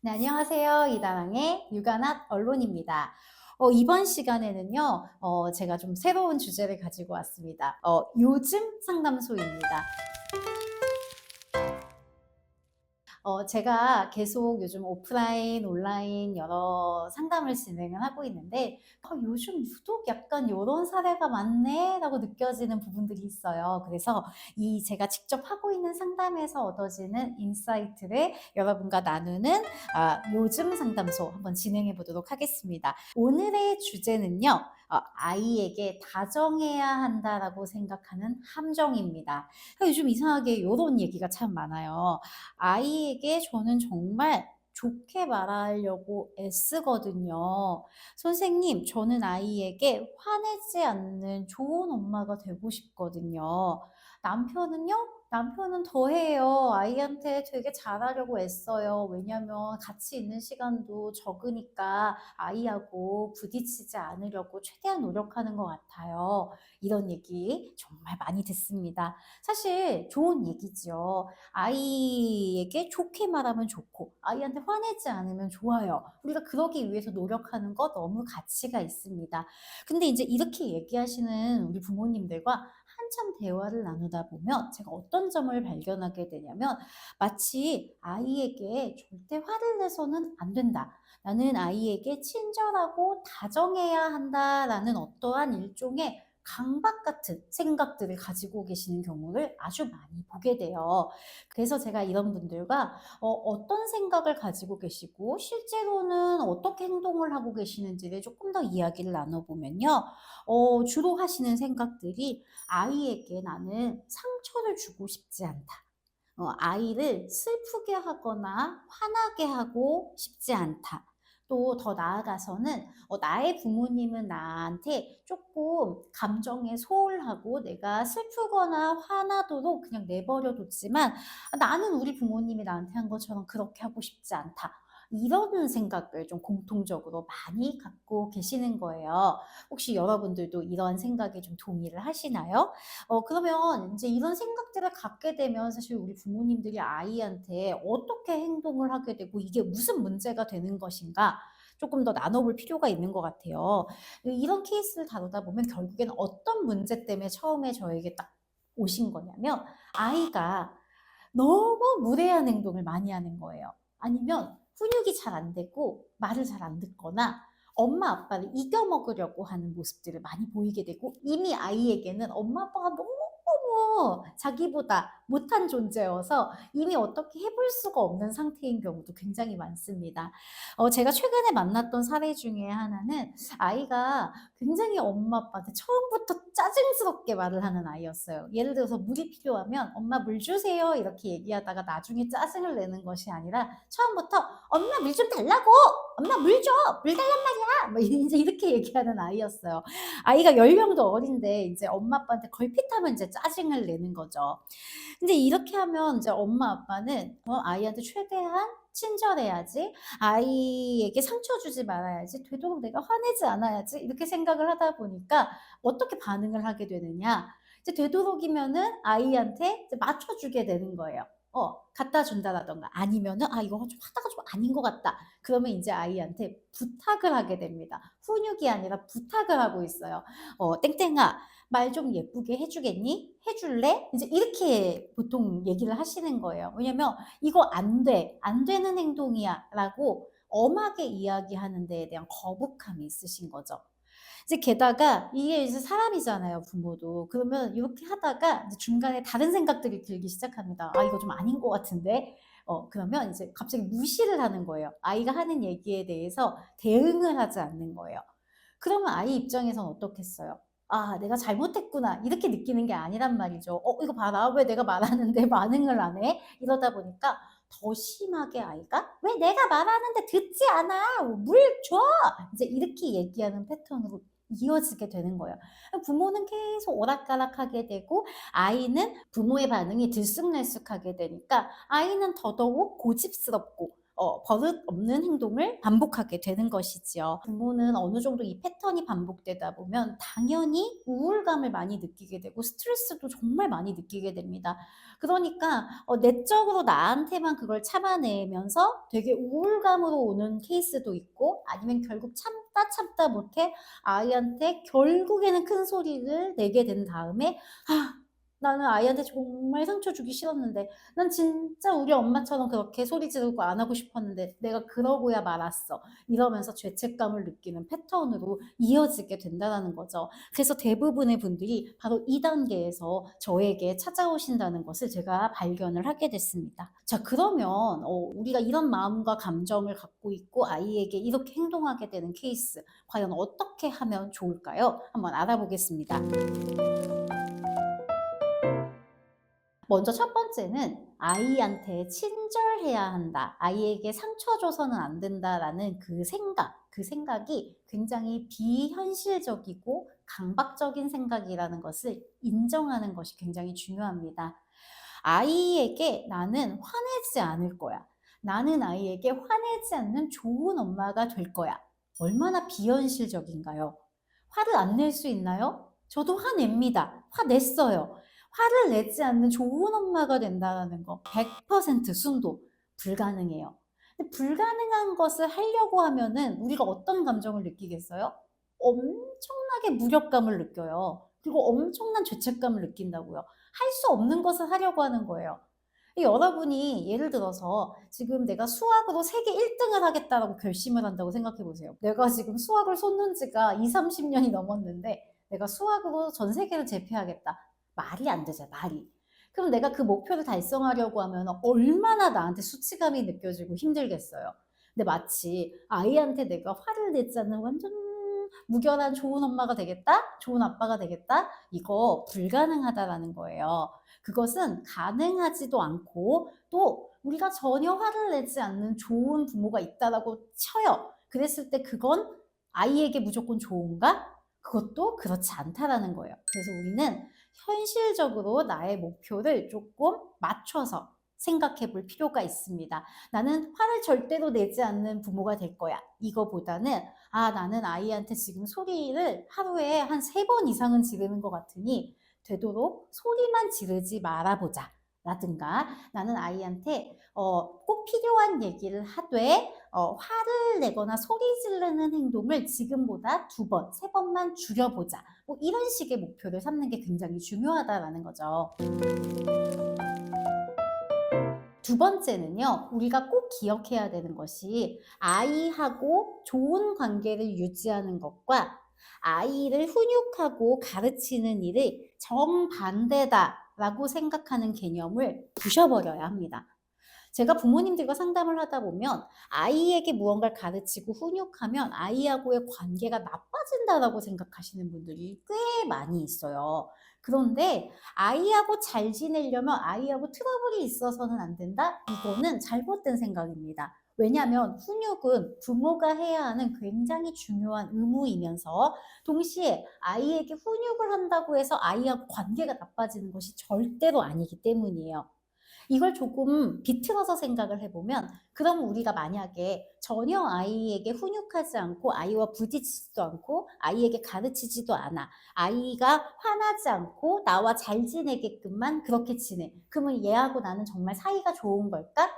네, 안녕하세요. 이다랑의 육아낫 언론입니다. 어, 이번 시간에는요, 어, 제가 좀 새로운 주제를 가지고 왔습니다. 어, 요즘 상담소입니다. 어, 제가 계속 요즘 오프라인, 온라인 여러 상담을 진행을 하고 있는데, 어, 요즘 유독 약간 이런 사례가 많네? 라고 느껴지는 부분들이 있어요. 그래서 이 제가 직접 하고 있는 상담에서 얻어지는 인사이트를 여러분과 나누는 아, 요즘 상담소 한번 진행해 보도록 하겠습니다. 오늘의 주제는요, 어, 아이에게 다정해야 한다라고 생각하는 함정입니다. 요즘 이상하게 이런 얘기가 참 많아요. 아이에게 저는 정말 좋게 말하려고 애쓰거든요. 선생님, 저는 아이에게 화내지 않는 좋은 엄마가 되고 싶거든요. 남편은요? 남편은 더해요. 아이한테 되게 잘하려고 애써요. 왜냐면 같이 있는 시간도 적으니까 아이하고 부딪히지 않으려고 최대한 노력하는 것 같아요. 이런 얘기 정말 많이 듣습니다. 사실 좋은 얘기죠. 아이에게 좋게 말하면 좋고, 아이한테 화내지 않으면 좋아요. 우리가 그러기 위해서 노력하는 것 너무 가치가 있습니다. 근데 이제 이렇게 얘기하시는 우리 부모님들과 한참 대화를 나누다 보면 제가 어떤 점을 발견하게 되냐면 마치 아이에게 절대 화를 내서는 안 된다. 나는 아이에게 친절하고 다정해야 한다라는 어떠한 일종의 강박 같은 생각들을 가지고 계시는 경우를 아주 많이 보게 돼요. 그래서 제가 이런 분들과 어, 떤 생각을 가지고 계시고 실제로는 어떻게 행동을 하고 계시는지를 조금 더 이야기를 나눠보면요. 어, 주로 하시는 생각들이 아이에게 나는 상처를 주고 싶지 않다. 어, 아이를 슬프게 하거나 화나게 하고 싶지 않다. 또 더 나아가서는 어, 나의 부모님은 나한테 조금 감정에 소홀하고 내가 슬프거나 화나도록 그냥 내버려 뒀지만 나는 우리 부모님이 나한테 한 것처럼 그렇게 하고 싶지 않다. 이런 생각을 좀 공통적으로 많이 갖고 계시는 거예요. 혹시 여러분들도 이런 생각에 좀 동의를 하시나요? 어, 그러면 이제 이런 생각들을 갖게 되면 사실 우리 부모님들이 아이한테 어떻게 행동을 하게 되고 이게 무슨 문제가 되는 것인가? 조금 더 나눠볼 필요가 있는 것 같아요. 이런 케이스를 다루다 보면 결국에는 어떤 문제 때문에 처음에 저에게 딱 오신 거냐면 아이가 너무 무례한 행동을 많이 하는 거예요. 아니면 훈육이 잘 안 되고 말을 잘 안 듣거나 엄마 아빠를 이겨 먹으려고 하는 모습들을 많이 보이게 되고 이미 아이에게는 엄마 아빠가 너무 너무 자기보다 못한 존재여서 이미 어떻게 해볼 수가 없는 상태인 경우도 굉장히 많습니다. 어, 제가 최근에 만났던 사례 중에 하나는 아이가 굉장히 엄마 아빠한테 처음부터 짜증스럽게 말을 하는 아이였어요. 예를 들어서 물이 필요하면 엄마 물 주세요 이렇게 얘기하다가 나중에 짜증을 내는 것이 아니라 처음부터 엄마 물 좀 달라고 엄마 물 줘! 물 달란 말이야! 뭐 이제 이렇게 얘기하는 아이였어요. 아이가 연령도 어린데 이제 엄마 아빠한테 걸핏하면 이제 짜증을 내는 거죠. 근데 이렇게 하면 이제 엄마 아빠는 어, 아이한테 최대한 친절해야지, 아이에게 상처 주지 말아야지, 되도록 내가 화내지 않아야지, 이렇게 생각을 하다 보니까 어떻게 반응을 하게 되느냐. 이제 되도록이면은 아이한테 이제 맞춰주게 되는 거예요. 어, 갖다 준다라던가 아니면은 아 이거 좀 하다가 좀 아닌 것 같다. 그러면 이제 아이한테 부탁을 하게 됩니다. 훈육이 아니라 부탁을 하고 있어요. 어, 땡땡아 말 좀 예쁘게 해주겠니? 해줄래? 이제 이렇게 보통 얘기를 하시는 거예요. 왜냐면 이거 안 돼, 안 되는 행동이야라고 엄하게 이야기하는 데에 대한 거북함이 있으신 거죠. 이제 게다가 이게 이제 사람이잖아요, 부모도. 그러면 이렇게 하다가 중간에 다른 생각들이 들기 시작합니다. 아, 이거 좀 아닌 것 같은데. 어, 그러면 이제 갑자기 무시를 하는 거예요. 아이가 하는 얘기에 대해서 대응을 하지 않는 거예요. 그러면 아이 입장에선 어떻겠어요? 아, 내가 잘못했구나. 이렇게 느끼는 게 아니란 말이죠. 어, 이거 봐라. 왜 내가 말하는데 반응을 안 해? 이러다 보니까 더 심하게 아이가 왜 내가 말하는데 듣지 않아? 물 줘! 이제 이렇게 얘기하는 패턴으로 이어지게 되는 거예요. 부모는 계속 오락가락하게 되고 아이는 부모의 반응이 들쑥날쑥하게 되니까 아이는 더더욱 고집스럽고 어, 버릇 없는 행동을 반복하게 되는 것이지요. 부모는 어느 정도 이 패턴이 반복되다 보면 당연히 우울감을 많이 느끼게 되고 스트레스도 정말 많이 느끼게 됩니다. 그러니까 어, 내적으로 나한테만 그걸 참아내면서 되게 우울감으로 오는 케이스도 있고 아니면 결국 참다 참다 못해 아이한테 결국에는 큰 소리를 내게 된 다음에 아 나는 아이한테 정말 상처 주기 싫었는데 난 진짜 우리 엄마처럼 그렇게 소리 지르고 안 하고 싶었는데 내가 그러고야 말았어. 이러면서 죄책감을 느끼는 패턴으로 이어지게 된다는 거죠. 그래서 대부분의 분들이 바로 이 단계에서 저에게 찾아오신다는 것을 제가 발견을 하게 됐습니다. 자, 그러면 어, 우리가 이런 마음과 감정을 갖고 있고 아이에게 이렇게 행동하게 되는 케이스, 과연 어떻게 하면 좋을까요? 한번 알아보겠습니다. 먼저 첫 번째는 아이한테 친절해야 한다. 아이에게 상처 줘서는 안 된다라는 그 생각, 그 생각이 굉장히 비현실적이고 강박적인 생각이라는 것을 인정하는 것이 굉장히 중요합니다. 아이에게 나는 화내지 않을 거야. 나는 아이에게 화내지 않는 좋은 엄마가 될 거야. 얼마나 비현실적인가요? 화를 안 낼 수 있나요? 저도 화냅니다. 화냈어요. 화를 내지 않는 좋은 엄마가 된다는 거 100% 순도 불가능해요. 불가능한 것을 하려고 하면은 우리가 어떤 감정을 느끼겠어요? 엄청나게 무력감을 느껴요. 그리고 엄청난 죄책감을 느낀다고요. 할 수 없는 것을 하려고 하는 거예요. 여러분이 예를 들어서 지금 내가 수학으로 세계 1등을 하겠다라고 결심을 한다고 생각해 보세요. 내가 지금 수학을 쏟는 지가 2, 30년이 넘었는데 내가 수학으로 전 세계를 제패하겠다. 말이 안 되죠, 말이. 그럼 내가 그 목표를 달성하려고 하면 얼마나 나한테 수치감이 느껴지고 힘들겠어요. 근데 마치 아이한테 내가 화를 내지 않는 완전 무결한 좋은 엄마가 되겠다? 좋은 아빠가 되겠다? 이거 불가능하다라는 거예요. 그것은 가능하지도 않고 또 우리가 전혀 화를 내지 않는 좋은 부모가 있다라고 쳐요. 그랬을 때 그건 아이에게 무조건 좋은가? 그것도 그렇지 않다라는 거예요. 그래서 우리는 현실적으로 나의 목표를 조금 맞춰서 생각해 볼 필요가 있습니다. 나는 화를 절대로 내지 않는 부모가 될 거야. 이거보다는, 아, 나는 아이한테 지금 소리를 하루에 한 세 번 이상은 지르는 것 같으니, 되도록 소리만 지르지 말아보자. 라든가, 나는 아이한테, 어, 꼭 필요한 얘기를 하되, 어, 화를 내거나 소리 지르는 행동을 지금보다 두 번, 세 번만 줄여보자. 뭐 이런 식의 목표를 삼는 게 굉장히 중요하다라는 거죠. 두 번째는요, 우리가 꼭 기억해야 되는 것이 아이하고 좋은 관계를 유지하는 것과 아이를 훈육하고 가르치는 일이 정반대다 라고 생각하는 개념을 부셔버려야 합니다. 제가 부모님들과 상담을 하다 보면 아이에게 무언가를 가르치고 훈육하면 아이하고의 관계가 나빠진다라고 생각하시는 분들이 꽤 많이 있어요. 그런데 아이하고 잘 지내려면 아이하고 트러블이 있어서는 안 된다? 이거는 잘못된 생각입니다. 왜냐하면 훈육은 부모가 해야 하는 굉장히 중요한 의무이면서 동시에 아이에게 훈육을 한다고 해서 아이하고 관계가 나빠지는 것이 절대로 아니기 때문이에요. 이걸 조금 비틀어서 생각을 해보면 그럼 우리가 만약에 전혀 아이에게 훈육하지 않고 아이와 부딪히지도 않고 아이에게 가르치지도 않아 아이가 화나지 않고 나와 잘 지내게끔만 그렇게 지내 그러면 얘하고 나는 정말 사이가 좋은 걸까?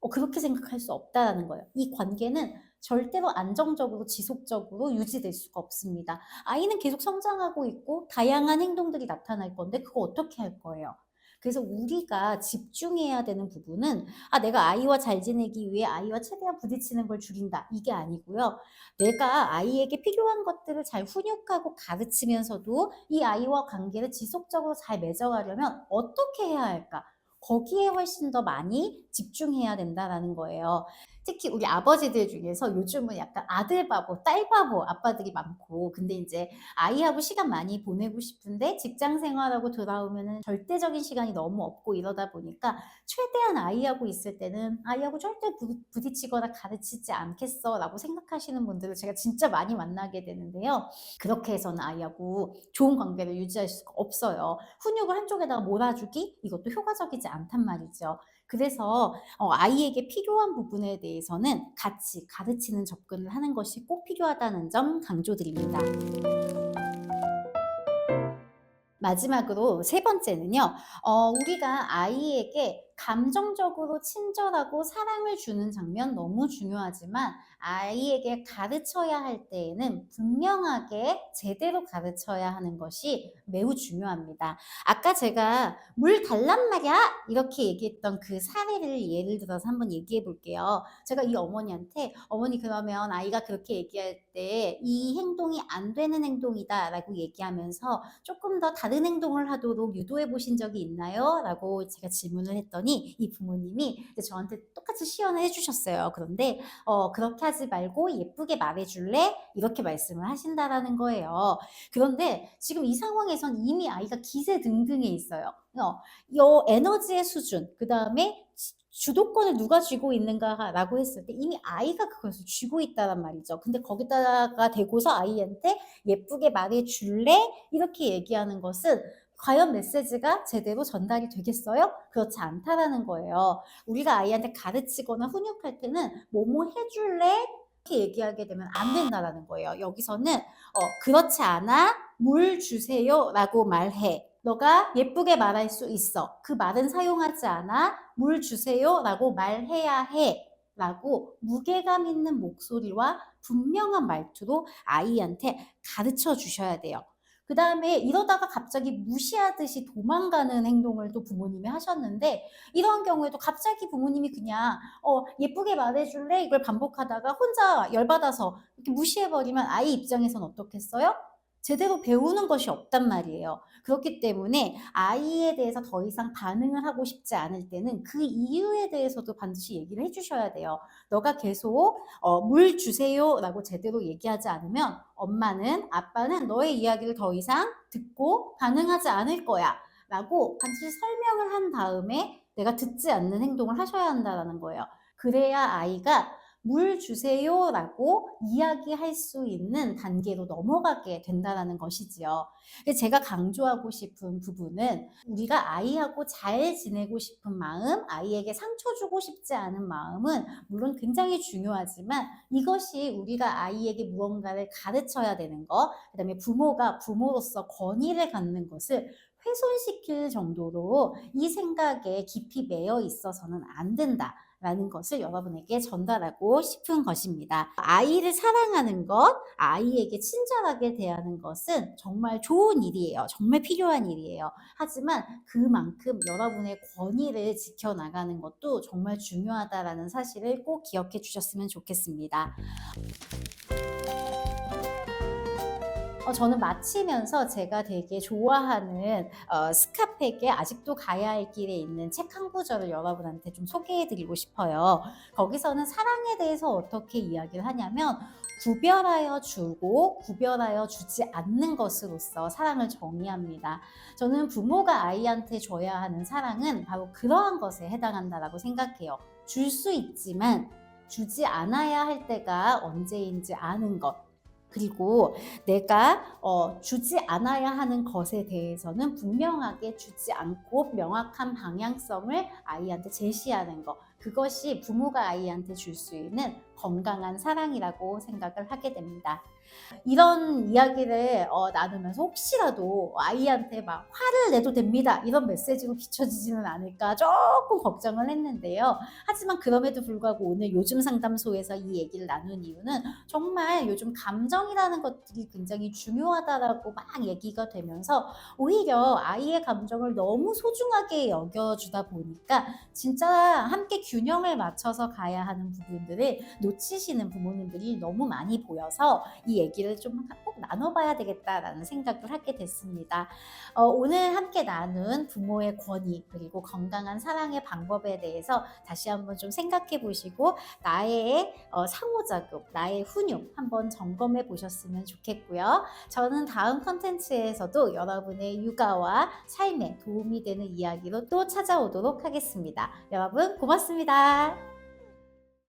어, 그렇게 생각할 수 없다라는 거예요. 이 관계는 절대로 안정적으로 지속적으로 유지될 수가 없습니다. 아이는 계속 성장하고 있고 다양한 행동들이 나타날 건데 그거 어떻게 할 거예요? 그래서 우리가 집중해야 되는 부분은 아 내가 아이와 잘 지내기 위해 아이와 최대한 부딪히는 걸 줄인다 이게 아니고요. 내가 아이에게 필요한 것들을 잘 훈육하고 가르치면서도 이 아이와 관계를 지속적으로 잘 맺어가려면 어떻게 해야 할까? 거기에 훨씬 더 많이 집중해야 된다라는 거예요. 특히 우리 아버지들 중에서 요즘은 약간 아들 바보, 딸 바보 아빠들이 많고, 근데 이제 아이하고 시간 많이 보내고 싶은데 직장 생활하고 돌아오면은 절대적인 시간이 너무 없고 이러다 보니까 최대한 아이하고 있을 때는 아이하고 절대 부, 부딪히거나 가르치지 않겠어 라고 생각하시는 분들을 제가 진짜 많이 만나게 되는데요. 그렇게 해서는 아이하고 좋은 관계를 유지할 수가 없어요. 훈육을 한쪽에다가 몰아주기 이것도 효과적이지 않단 말이죠. 그래서 어, 아이에게 필요한 부분에 대해서는 같이 가르치는 접근을 하는 것이 꼭 필요하다는 점 강조드립니다. 마지막으로 세 번째는요, 어, 우리가 아이에게 감정적으로 친절하고 사랑을 주는 장면 너무 중요하지만 아이에게 가르쳐야 할 때에는 분명하게 제대로 가르쳐야 하는 것이 매우 중요합니다. 아까 제가 물 달란 말이야 이렇게 얘기했던 그 사례를 예를 들어서 한번 얘기해 볼게요. 제가 이 어머니한테 어머니 그러면 아이가 그렇게 얘기할 때 이 행동이 안 되는 행동이다라고 얘기하면서 조금 더 다른 행동을 하도록 유도해 보신 적이 있나요? 라고 제가 질문을 했더니 이 부모님이 저한테 똑같이 시연을 해주셨어요. 그런데 어, 그렇게 하지 말고 예쁘게 말해줄래? 이렇게 말씀을 하신다라는 거예요. 그런데 지금 이 상황에선 이미 아이가 기세 등등해 있어요. 어, 요 에너지의 수준, 그 다음에 주도권을 누가 쥐고 있는가라고 했을 때 이미 아이가 그것을 쥐고 있다란 말이죠. 근데 거기다가 대고서 아이한테 예쁘게 말해 줄래? 이렇게 얘기하는 것은 과연 메시지가 제대로 전달이 되겠어요? 그렇지 않다라는 거예요. 우리가 아이한테 가르치거나 훈육할 때는 뭐뭐 해줄래? 이렇게 얘기하게 되면 안 된다라는 거예요. 여기서는 어, 그렇지 않아 물 주세요 라고 말해. 너가 예쁘게 말할 수 있어. 그 말은 사용하지 않아. 물 주세요. 라고 말해야 해. 라고 무게감 있는 목소리와 분명한 말투로 아이한테 가르쳐 주셔야 돼요. 그 다음에 이러다가 갑자기 무시하듯이 도망가는 행동을 또 부모님이 하셨는데 이런 경우에도 갑자기 부모님이 그냥 어, 예쁘게 말해줄래? 이걸 반복하다가 혼자 열받아서 이렇게 무시해버리면 아이 입장에선 어떻겠어요? 제대로 배우는 것이 없단 말이에요. 그렇기 때문에 아이에 대해서 더 이상 반응을 하고 싶지 않을 때는 그 이유에 대해서도 반드시 얘기를 해주셔야 돼요. 너가 계속 어, 물 주세요라고 제대로 얘기하지 않으면 엄마는 아빠는 너의 이야기를 더 이상 듣고 반응하지 않을 거야. 라고 반드시 설명을 한 다음에 내가 듣지 않는 행동을 하셔야 한다는 거예요. 그래야 아이가 물 주세요 라고 이야기할 수 있는 단계로 넘어가게 된다는 것이지요. 제가 강조하고 싶은 부분은 우리가 아이하고 잘 지내고 싶은 마음, 아이에게 상처 주고 싶지 않은 마음은 물론 굉장히 중요하지만 이것이 우리가 아이에게 무언가를 가르쳐야 되는 것, 그 다음에 부모가 부모로서 권위를 갖는 것을 훼손시킬 정도로 이 생각에 깊이 매여 있어서는 안 된다. 라는 것을 여러분에게 전달하고 싶은 것입니다. 아이를 사랑하는 것, 아이에게 친절하게 대하는 것은 정말 좋은 일이에요. 정말 필요한 일이에요. 하지만 그만큼 여러분의 권위를 지켜나가는 것도 정말 중요하다라는 사실을 꼭 기억해 주셨으면 좋겠습니다. 어, 저는 마치면서 제가 되게 좋아하는 어, 스카펙에 아직도 가야 할 길에 있는 책 한 구절을 여러분한테 좀 소개해드리고 싶어요. 거기서는 사랑에 대해서 어떻게 이야기를 하냐면 구별하여 주고 구별하여 주지 않는 것으로서 사랑을 정의합니다. 저는 부모가 아이한테 줘야 하는 사랑은 바로 그러한 것에 해당한다라고 생각해요. 줄 수 있지만 주지 않아야 할 때가 언제인지 아는 것. 그리고 내가 어, 주지 않아야 하는 것에 대해서는 분명하게 주지 않고 명확한 방향성을 아이한테 제시하는 것. 그것이 부모가 아이한테 줄 수 있는 건강한 사랑이라고 생각을 하게 됩니다. 이런 이야기를 어, 나누면서 혹시라도 아이한테 막 화를 내도 됩니다. 이런 메시지로 비춰지지는 않을까 조금 걱정을 했는데요. 하지만 그럼에도 불구하고 오늘 요즘 상담소에서 이 얘기를 나눈 이유는 정말 요즘 감정이라는 것들이 굉장히 중요하다라고 막 얘기가 되면서 오히려 아이의 감정을 너무 소중하게 여겨주다 보니까 진짜 함께 균형을 맞춰서 가야 하는 부분들을 놓치시는 부모님들이 너무 많이 보여서 이 얘기를 좀 꼭 나눠봐야 되겠다라는 생각을 하게 됐습니다. 어, 오늘 함께 나눈 부모의 권위 그리고 건강한 사랑의 방법에 대해서 다시 한번 좀 생각해 보시고 나의 어, 상호작용, 나의 훈육 한번 점검해 보셨으면 좋겠고요. 저는 다음 컨텐츠에서도 여러분의 육아와 삶에 도움이 되는 이야기로 또 찾아오도록 하겠습니다. 여러분 고맙습니다.